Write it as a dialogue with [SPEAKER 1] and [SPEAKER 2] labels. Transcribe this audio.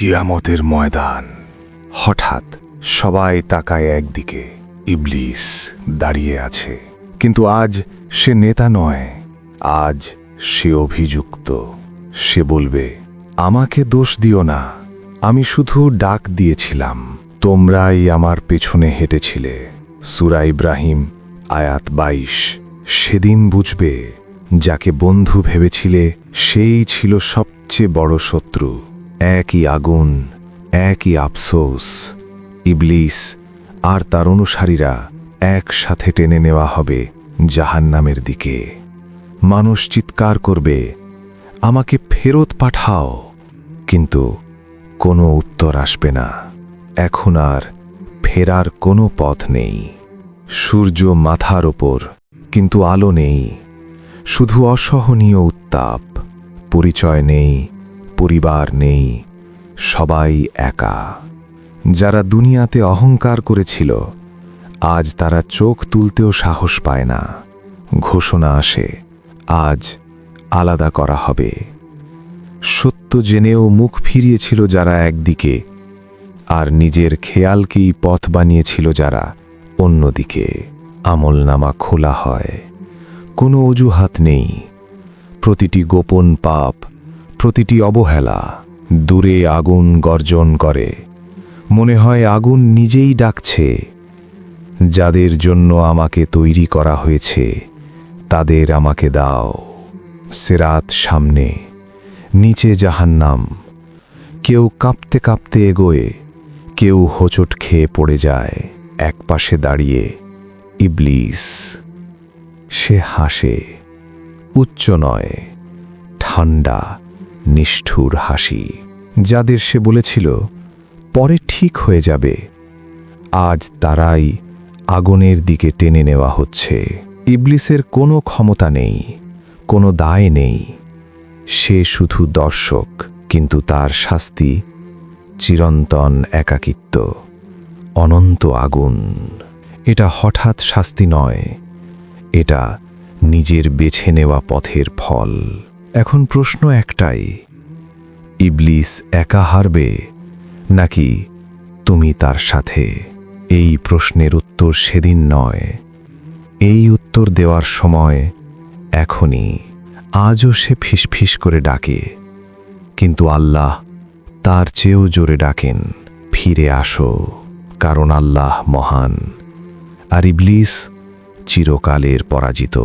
[SPEAKER 1] কিয়ামতের ময়দান। হঠাৎ সবাই তাকায় একদিকে, ইবলিস দাঁড়িয়ে আছে। কিন্তু আজ সে নেতা নয়, আজ সে অভিযুক্ত। সে বলবে, আমাকে দোষ দিও না, আমি শুধু ডাক দিয়েছিলাম, তোমরাই আমার পেছনে হেঁটেছিলে। সুরা ইব্রাহিম, আয়াত বাইশ। সেদিন বুঝবে, যাকে বন্ধু ভেবেছিলে, সেই ছিল সবচেয়ে বড় শত্রু। একই আগুন, একই আফসোস। ইবলিস আর তার অনুসারীরা একসাথে টেনে নেওয়া হবে জাহান্নামের দিকে। মানুষ চিৎকার করবে, আমাকে ফেরত পাঠাও। কিন্তু কোনো উত্তর আসবে না। এখন আর ফেরার কোনো পথ নেই। সূর্য মাথার ওপর, কিন্তু আলো নেই। শুধু অসহনীয় উত্তাপ। পরিচয় নেই পরিবার নেই, সবাই একা। যারা দুনিয়াতে অহংকার করেছিল, আজ তারা চোখ তুলতেও সাহস পায় না। ঘোষণা আসে, আজ আলাদা করা হবে। সত্য জেনেও মুখ ফিরিয়েছিল যারা একদিকে, আর নিজের খেয়ালকেই পথ বানিয়েছিল যারা অন্যদিকে। আমলনামা খোলা হয়, কোনো অজুহাত নেই। প্রতিটি গোপন পাপ প্রতিটি অবহেলা। দূরে আগুন গর্জন করে। মনে হয় আগুন নিজেই ডাকছে। যাদের জন্য আমাকে তৈরি করা হয়েছে, তাদের আমাকে দাও। সেরাত সামনে, নিচে জাহান্নাম। কেউ কাঁপতে কাঁপতে এগোয়, কেউ হোঁচট খেয়ে পড়ে যায় একপাশে দাঁড়িয়ে। ইবলিস, সে হাসে, উচ্চ নয় ঠান্ডা নিষ্ঠুর হাসি, যাদের সে বলেছিল, পরে ঠিক হয়ে যাবে। আজ তারাই আগুনের দিকে টেনে নেওয়া হচ্ছে। ইবলিসের কোনো ক্ষমতা নেই, কোনো দায় নেই। সে শুধু দর্শক, কিন্তু তার শাস্তি চিরন্তন একাকিত্ব, অনন্ত আগুন। এটা হঠাৎ শাস্তি নয়, এটা নিজের বেছে নেওয়া পথের ফল। এখন প্রশ্ন একটাই, ইবলিস একা হারবে নাকি তুমি তার সাথে? এই প্রশ্নের উত্তর সেদিন নয়। এই উত্তর দেওয়ার সময় এখনই। আজও সে ফিসফিস করে ডাকে, কিন্তু আল্লাহ তার চেয়েও জোরে ডাকেন, ফিরে আসো, কারণ আল্লাহ মহান। আর ইবলিস চিরকালের পরাজিত।